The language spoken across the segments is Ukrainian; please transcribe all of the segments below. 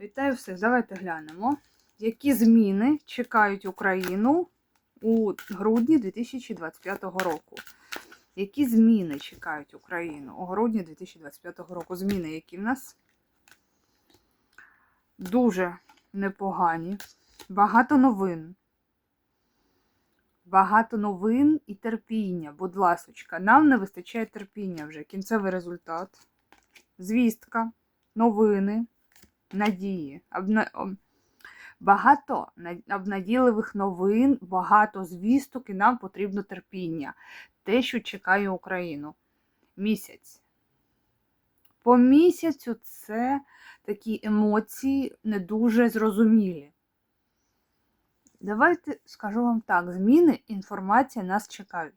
Вітаю всіх! Давайте глянемо, які зміни чекають Україну у грудні 2025 року. Які зміни чекають Україну у грудні 2025 року? Зміни, які в нас дуже непогані. Багато новин. Багато новин і терпіння. Будь ласочка, нам не вистачає терпіння вже. Кінцевий результат. Звістка, новини, надії. Багато обнадійливих новин, багато звісток, і нам потрібно терпіння. Те, що чекає Україну. Місяць. По місяцю це такі емоції не дуже зрозумілі. Давайте скажу вам так: зміни, інформація нас чекають.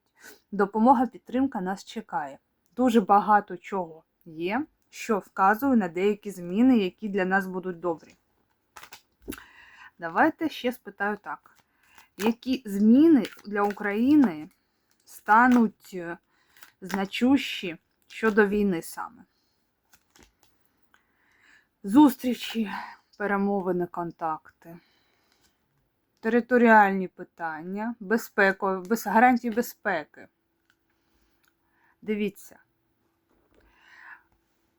Допомога, підтримка нас чекає. Дуже багато чого є, що вказує на деякі зміни, які для нас будуть добрі. Давайте ще спитаю так: які зміни для України стануть е, значущі щодо війни саме? Зустрічі, перемовини, контакти, територіальні питання, безпекові, без гарантії безпеки. Дивіться.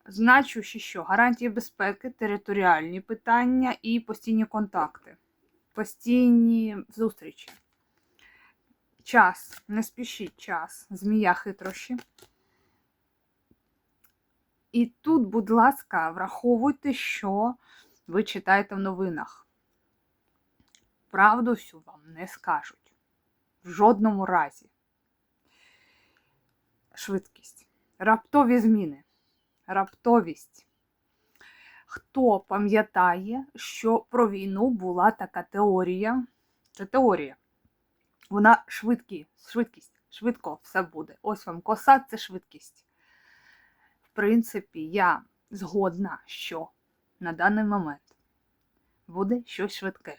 Значущі що? Гарантії безпеки, територіальні питання і постійні контакти, постійні зустрічі. Час. Не спішіть час. Змія хитрощі. І тут, будь ласка, враховуйте, що ви читаєте в новинах. Правду всю вам не скажуть. В жодному разі. Швидкість. Раптові зміни. Раптовість. Хто пам'ятає, що про війну була така теорія? Це теорія. Вона швидкі, швидкість. Швидко все буде. Ось вам коса це швидкість. В принципі, я згодна, що на даний момент буде щось швидке.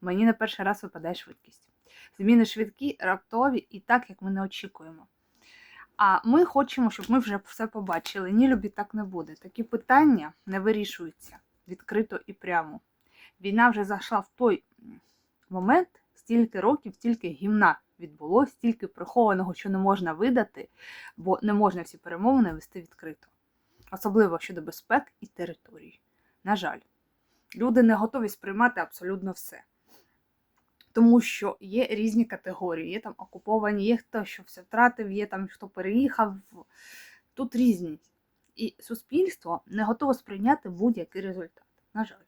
Мені на перший раз випадає швидкість. Зміни швидкі, раптові і так, як ми не очікуємо. А ми хочемо, щоб ми вже все побачили. Ні, любі, так не буде. Такі питання не вирішуються відкрито і прямо. Війна вже зайшла в той момент, стільки років, стільки гімна відбулося, стільки прихованого, що не можна видати, бо не можна всі перемовини вести відкрито. Особливо щодо безпек і території. На жаль, люди не готові сприймати абсолютно все. Тому що є різні категорії, є там окуповані, є хто що все втратив, є там хто переїхав. Тут різність. І суспільство не готове сприйняти будь-який результат. На жаль.